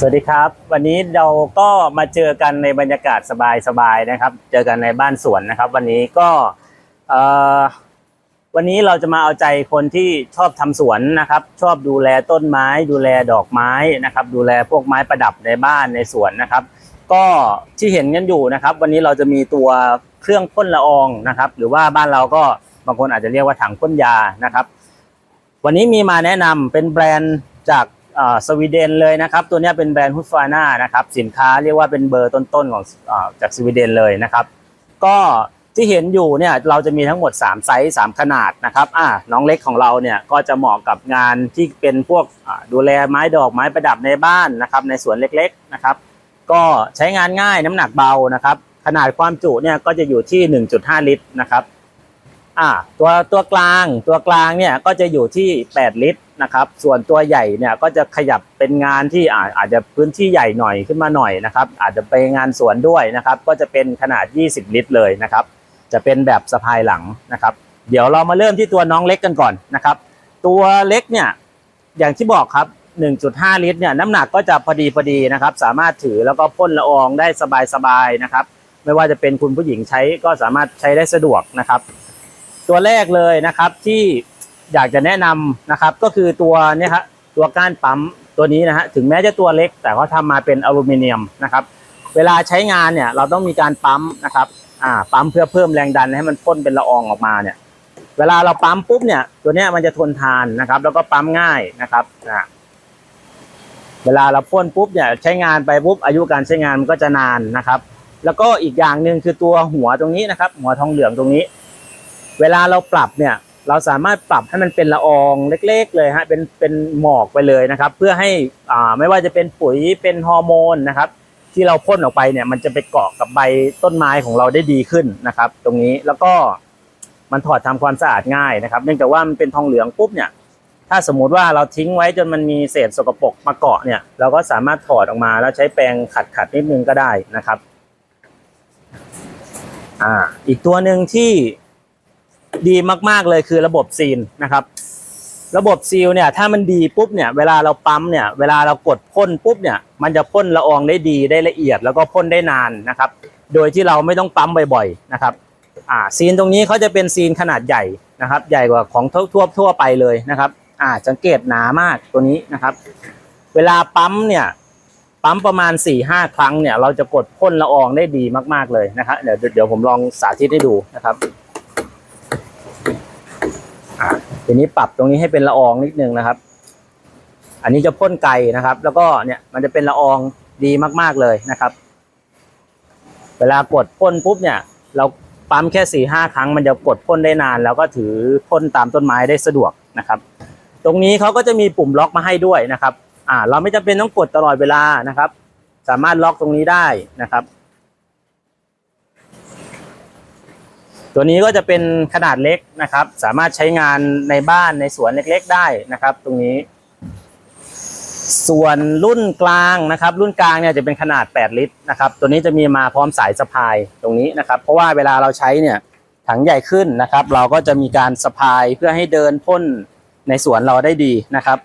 สวัสดีครับ วันนี้เราก็มาเจอกันในบรรยากาศสบายๆนะครับ เจอกันในบ้านสวนนะครับ วันนี้ก็วันนี้เราจะมาเอาใจคนที่ชอบทำสวนนะครับ ชอบดูแลต้นไม้ ดูแลดอกไม้นะครับ ดูแลพวกไม้ประดับในบ้านในสวนนะครับ ก็ที่เห็นกันอยู่นะครับ วันนี้เราจะมีตัวเครื่องพ่นละอองนะครับ หรือว่าบ้านเราก็บางคนอาจจะเรียกว่าถังพ่นยานะครับ วันนี้มีมาแนะนำเป็นแบรนด์จาก สวีเดนเลยนะครับ ตัวนี้เป็นแบรนด์ฮุสฟาน่านะครับ สินค้าเรียกว่าเป็นเบอร์ต้นๆของอจากสวีเดนเลยนะครับ ก็ที่เห็นอยู่เนี่ยเราจะมีทั้งหมด 3 ไซส์3ขนาดนะครับอ่าน้องเล็กของเราเนี่ยก็จะเหมาะกับงานที่เป็นพวกดูแลไม้ดอกไม้ประดับในบ้านนะครับ ในสวนเล็กๆนะครับ ก็ใช้งานง่ายน้ำหนักเบานะครับ ขนาดความจุเนี่ยก็จะอยู่ที่ 1.5 ลิตรนะครับอ่าตัวตัวกลางตัวกลางเนี่ยก็จะอยู่ที่ 8 ลิตร นะครับ ส่วนตัวใหญ่เนี่ยก็จะขยับเป็นงานที่อาจจะพื้นที่ใหญ่หน่อยขึ้นมาหน่อยนะครับ อาจจะไปงานสวนด้วยนะครับ ก็จะเป็นขนาด 20 ลิตรเลยนะครับ จะเป็นแบบสะพายหลังนะครับ เดี๋ยวเรามาเริ่มที่ตัวน้องเล็กกันก่อนนะครับ ตัวเล็กเนี่ยอย่างที่บอกครับ 1.5 ลิตรเนี่ยน้ำหนักก็จะพอดีพอดีนะครับ สามารถถือแล้วก็พ่นละอองได้สบายๆนะครับ ไม่ว่าจะเป็นคุณผู้หญิงใช้ก็สามารถใช้ได้สะดวกนะครับ ตัวแรกเลยนะครับที่ อยากจะแนะนำนะครับ ก็คือตัวเนี่ยครับตัวก้านปั๊มตัวนี้นะฮะถึงแม้จะตัวเล็ก แต่เขาทำมาเป็นอลูมิเนียมนะครับ เวลาใช้งานเนี่ยเราต้องมีการปั๊มนะครับอ่าปั๊มเพื่อเพิ่มแรงดันให้มันพ่นเป็นละอองออกมาเนี่ย เวลาเราปั๊มปุ๊บเนี่ย ตัวเนี้ยมันจะทนทานนะครับ แล้วก็ปั๊มง่ายนะครับอ่าเวลาเราพ่นปุ๊บเนี่ยใช้งานไปปุ๊บอายุการใช้งานมันก็จะนานนะครับ แล้วก็อีกอย่างหนึ่งคือตัวหัวตรงนี้นะครับ หัวทองเหลืองตรงนี้ เวลาเราปรับเนี่ย เราสามารถปรับให้มันเป็นละอองเล็ก ๆ เลยฮะเป็นเป็นหมอกไปเลยนะครับ เพื่อให้อ่าไม่ว่าจะเป็นปุ๋ยเป็นฮอร์โมนนะครับ ที่เราพ่นออกไปเนี่ยมันจะไปเกาะกับใบต้นไม้ของเราได้ดีขึ้นนะครับ ตรงนี้แล้วก็มันถอดทำความสะอาดง่ายนะครับ เนื่องจากว่ามันเป็นทองเหลืองปุ๊บเนี่ย ถ้าสมมุติว่าเราทิ้งไว้จนมันมีเศษสกปรกมาเกาะเนี่ย เราก็สามารถถอดออกมาแล้วใช้แปรงขัดขัดๆนิดนึงก็ได้นะครับ อ่า อีกตัวหนึ่งที่ ดีมากๆเลยคือระบบซีลนะครับ ระบบซีลเนี่ยถ้ามันดีปุ๊บเนี่ยเวลาเราปั๊มเนี่ยเวลาเรากดพ่นปุ๊บเนี่ยมันจะพ่นละอองได้ดีได้ละเอียด แล้วก็พ่นได้นานนะครับ โดยที่เราไม่ต้องปั๊มบ่อยๆนะครับอ่าซีนตรงนี้เขาจะเป็นซีนขนาดใหญ่นะครับ ใหญ่กว่าของทั่วทั่วไปเลยนะครับอ่าสังเกตหนามากตัวนี้นะครับ เวลาปั๊มเนี่ยปั๊มประมาณ4ี่ห้าครั้งเนี่ยเราจะกดพ่นละอองได้ดีมากๆเลยนะครับเดี๋ยวเดี๋ยวผมลองสาธิตให้ดูนะครับ อ่า ทีนี้ปรับตรงนี้ให้เป็นละอองนิดนึงนะครับ อันนี้จะพ่นไกลนะครับ แล้วก็เนี่ยมันจะเป็นละอองดีมากๆเลยนะครับ เวลากดพ่นปุ๊บเนี่ย เราปั๊มแค่สี่ห้าครั้งมันจะกดพ่นได้นาน แล้วก็ถือพ่นตามต้นไม้ได้สะดวกนะครับ ตรงนี้เขาก็จะมีปุ่มล็อกมาให้ด้วยนะครับ อ่า เราไม่จำเป็นต้องกดตลอดเวลานะครับ สามารถล็อกตรงนี้ได้นะครับ ตัวนี้ก็จะเป็นขนาดเล็กนะครับ สามารถใช้งานในบ้านในสวนเล็กๆ ได้นะครับ ตรงนี้ ส่วนรุ่นกลางนะครับ รุ่นกลางเนี่ยจะเป็นขนาด 8 ลิตรนะครับ ตัวนี้จะมีมาพร้อมสายสะพายตรงนี้นะครับ เพราะว่าเวลาเราใช้เนี่ยถังใหญ่ขึ้นนะครับ เราก็จะมีการสะพายเพื่อให้เดินพ่นในสวนเราได้ดีนะครับ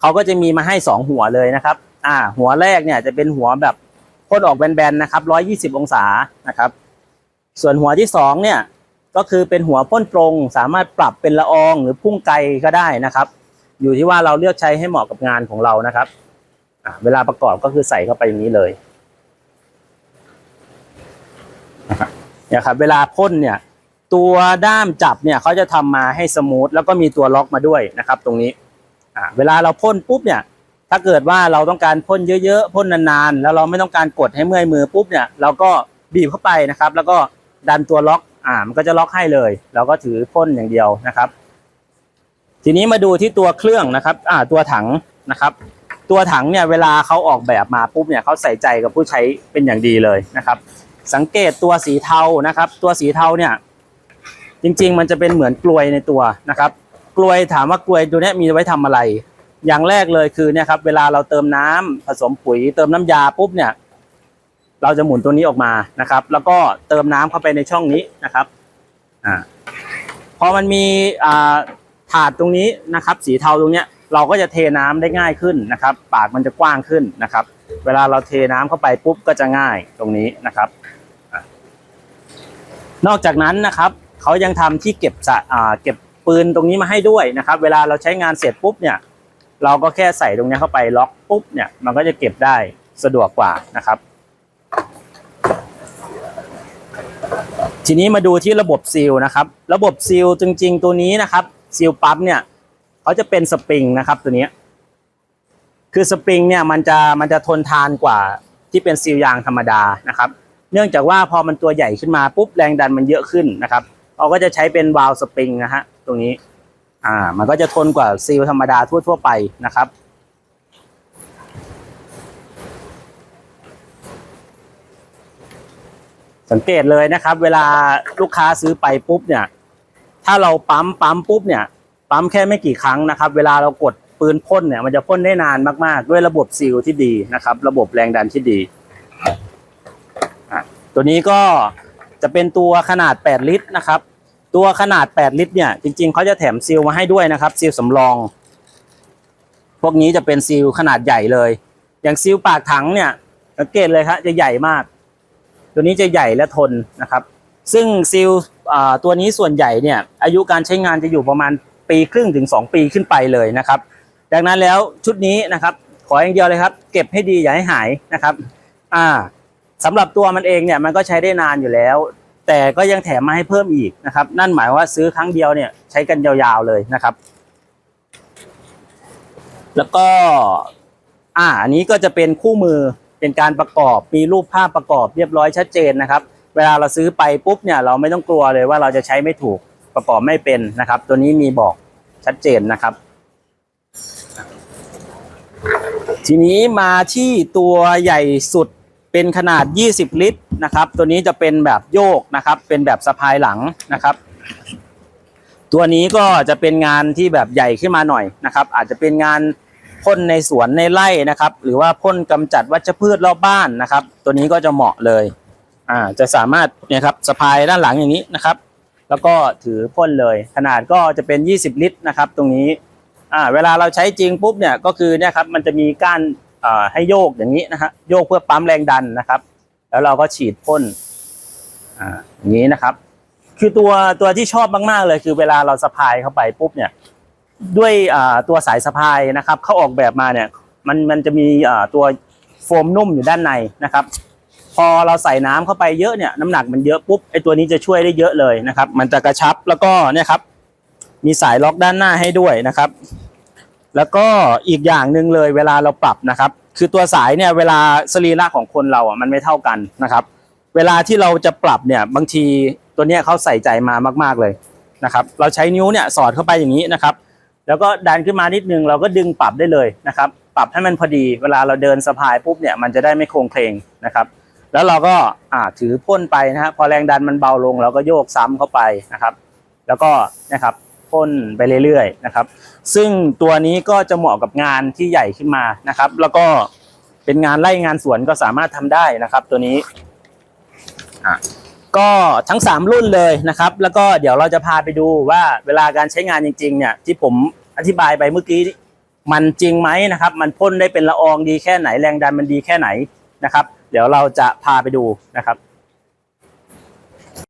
เขาก็จะมีมาให้ 2 หัวเลยนะครับ อ่า หัวแรกเนี่ยจะเป็นหัวแบบพ่นออกแบนๆนะครับ120 องศานะครับ ส่วนหัวที่สองเนี่ย ก็คือเป็นหัวพ่นตรง สามารถปรับเป็นละอองหรือพุ่งไกลก็ได้นะครับ อยู่ที่ว่าเราเลือกใช้ให้เหมาะกับงานของเรานะครับเวลาประกอบก็คือใส่เข้าไปอย่างนี้เลยนะครับเวลาพ่นเนี่ย ตัวด้ามจับเนี่ยเขาจะทำมาให้สมูทแล้วก็มีตัวล็อกมาด้วยนะครับ ตรงนี้อะเวลาเราพ่นปุ๊บเนี่ย ถ้าเกิดว่าเราต้องการพ่นเยอะๆพ่นนานๆ แล้วเราไม่ต้องการกดให้เมื่อยมือปุ๊บเนี่ย เราก็บีบเข้าไปนะครับ แล้วก็ดันตัวล็อก อ่ามันก็จะล็อกให้เลย เราก็ถือพ่นอย่างเดียวนะครับ ทีนี้มาดูที่ตัวเครื่องนะครับ อ่า ตัวถังนะครับ ตัวถังเนี่ยเวลาเขาออกแบบมาปุ๊บเนี่ยเขาใส่ใจกับผู้ใช้เป็นอย่างดีเลยนะครับ สังเกตตัวสีเทานะครับ ตัวสีเทาเนี่ย จริง ๆ มันจะเป็นเหมือนกลวยในตัวนะครับ กลวยถามว่ากลวยตัวเนี้ยมีไว้ทำอะไร อย่างแรกเลยคือเนี่ยครับเวลาเราเติมน้ำผสมปุ๋ยเติมน้ำยาปุ๊บเนี่ย เราจะหมุนตัวนี้ออกมานะครับ แล้วก็เติมน้ำเข้าไปในช่องนี้นะครับอ่าพอมันมีอ่าถาดตรงนี้นะครับ สีเทาตรงเนี้ยเราก็จะเทน้ำได้ง่ายขึ้นนะครับ ปากมันจะกว้างขึ้นนะครับ เวลาเราเทน้ำเข้าไปปุ๊บก็จะง่ายตรงนี้นะครับ นอกจากนั้นนะครับเขายังทำที่เก็บสะอ่าเก็บปืนตรงนี้มาให้ด้วยนะครับ เวลาเราใช้งานเสร็จปุ๊บเนี่ย เราก็แค่ใส่ตรงนี้เข้าไปล็อกปุ๊บเนี่ยมันก็จะเก็บได้สะดวกกว่านะครับ ทีนี้มาดูที่ระบบซีลนะครับ ระบบซีลจริง ๆ ตัวนี้นะครับซีลปั๊มเนี่ยเขาจะเป็นสปริงนะครับตัวนี้ คือสปริงเนี่ยมันจะมันจะทนทานกว่าที่เป็นซีลยางธรรมดานะครับ เนื่องจากว่าพอมันตัวใหญ่ขึ้นมาปุ๊บแรงดันมันเยอะขึ้นนะครับเราก็จะใช้เป็นวาล์วสปริงนะฮะตรงนี้ อ่า มันก็จะทนกว่าซีลธรรมดาทั่ว ๆ ไปนะครับ สังเกตเลยนะครับ เวลาลูกค้าซื้อไปปุ๊บเนี่ย ถ้าเราปั๊มปั๊มปุ๊บเนี่ย ปั๊มแค่ไม่กี่ครั้งนะครับ เวลาเรากดปืนพ่นเนี่ย มันจะพ่นได้นานมากๆ ด้วยระบบซีลที่ดีนะครับ ระบบแรงดันที่ดีตัวนี้ก็จะเป็นตัวขนาด 8 ลิตรนะครับ ตัวขนาด 8 ลิตรเนี่ย จริง ๆเขาจะแถมซีลมาให้ด้วยนะครับซีลสำรอง พวกนี้จะเป็นซีลขนาดใหญ่เลย อย่างซีลปากถังเนี่ยสังเกตเลยครับจะใหญ่มาก ตัวนี้จะใหญ่และทนนะครับ ซึ่งซีลตัวนี้ส่วนใหญ่เนี่ยอายุการใช้งานจะอยู่ประมาณปีครึ่งถึง 2 ปีขึ้นไปเลยนะครับ ดังนั้นแล้วชุดนี้นะครับ ขออย่างเดียวเลยครับ เก็บให้ดีอย่าให้หายนะครับอ่าสำหรับตัวมันเองเนี่ยมันก็ใช้ได้นานอยู่แล้ว แต่ก็ยังแถมมาให้เพิ่มอีกนะครับ นั่นหมายว่าซื้อครั้งเดียวเนี่ยใช้กันยาวๆเลยนะครับ แล้วก็อ่าอันนี้ก็จะเป็นคู่มือ เป็นการประกอบมีรูปภาพประกอบเรียบร้อยชัดเจนนะครับ เวลาเราซื้อไปปุ๊บเนี่ยเราไม่ต้องกลัวเลยว่าเราจะใช้ไม่ถูกประกอบไม่เป็นนะครับ ตัวนี้มีบอกชัดเจนนะครับ ทีนี้มาที่ตัวใหญ่สุดเป็นขนาด 20 ลิตรนะครับ ตัวนี้จะเป็นแบบโยกนะครับ เป็นแบบสะพายหลังนะครับ ตัวนี้ก็จะเป็นงานที่แบบใหญ่ขึ้นมาหน่อยนะครับ อาจจะเป็นงาน พ่นในสวนในไร่นะครับ หรือว่าพ่นกำจัดวัชพืชรอบบ้านนะครับ ตัวนี้ก็จะเหมาะเลยอ่าจะสามารถเนี่ยครับสะพายด้านหลังอย่างนี้นะครับ แล้วก็ถือพ่นเลย ขนาดก็จะเป็น 20 ลิตรนะครับ ตรงนี้อ่าเวลาเราใช้จริงปุ๊บเนี่ยก็คือเนี่ยครับมันจะมีก้านอ่าให้โยกอย่างนี้นะฮะโยกเพื่อปั๊มแรงดันนะครับ แล้วเราก็ฉีดพ่นอ่าอย่างนี้นะครับ คือตัวตัวที่ชอบมากๆเลย คือเวลาเราสะพายเข้าไปปุ๊บเนี่ย ด้วยตัวสายสะพายนะครับ เขาออกแบบมาเนี่ยมันมันจะมีตัวโฟมนุ่มอยู่ด้านในนะครับ พอเราใส่น้ำเข้าไปเยอะเนี่ยน้ำหนักมันเยอะปุ๊บไอตัวนี้จะช่วยได้เยอะเลยนะครับ มันจะกระชับแล้วก็เนี่ยครับ มีสายล็อกด้านหน้าให้ด้วยนะครับ แล้วก็อีกอย่างหนึ่งเลยเวลาเราปรับนะครับ คือตัวสายเนี่ยเวลาสรีระของคนเราอะมันไม่เท่ากันนะครับ เวลาที่เราจะปรับเนี่ยบางทีตัวเนี้ยเขาใส่ใจมามาก ๆเลยนะครับ เราใช้นิ้วเนี่ยสอดเข้าไปอย่างนี้นะครับ แล้วก็ดันขึ้นมานิดนึงเราก็ดึงปรับได้เลยนะครับ ปรับให้มันพอดีเวลาเราเดินสะพายปุ๊บเนี่ยมันจะได้ไม่โครงเพลงนะครับ แล้วเราก็อ่าถือพ่นไปนะฮะพอแรงดันมันเบาลง เราก็โยกซ้ำเข้าไปนะครับ แล้วก็นะครับพ่นไปเรื่อยๆนะครับ ซึ่งตัวนี้ก็จะเหมาะกับงานที่ใหญ่ขึ้นมานะครับ แล้วก็เป็นงานไร่งานสวนก็สามารถทำได้นะครับ ตัวนี้อะ ก็ทั้ง 3 รุ่นเลยนะครับ แล้วก็เดี๋ยวเราจะพาไปดูว่าเวลาการใช้งานจริงๆเนี่ยที่ผมอธิบายไปเมื่อกี้มันจริงไหมนะครับ มันพ่นได้เป็นละอองดีแค่ไหนแรงดันมันดีแค่ไหนนะครับ เดี๋ยวเราจะพาไปดูนะครับ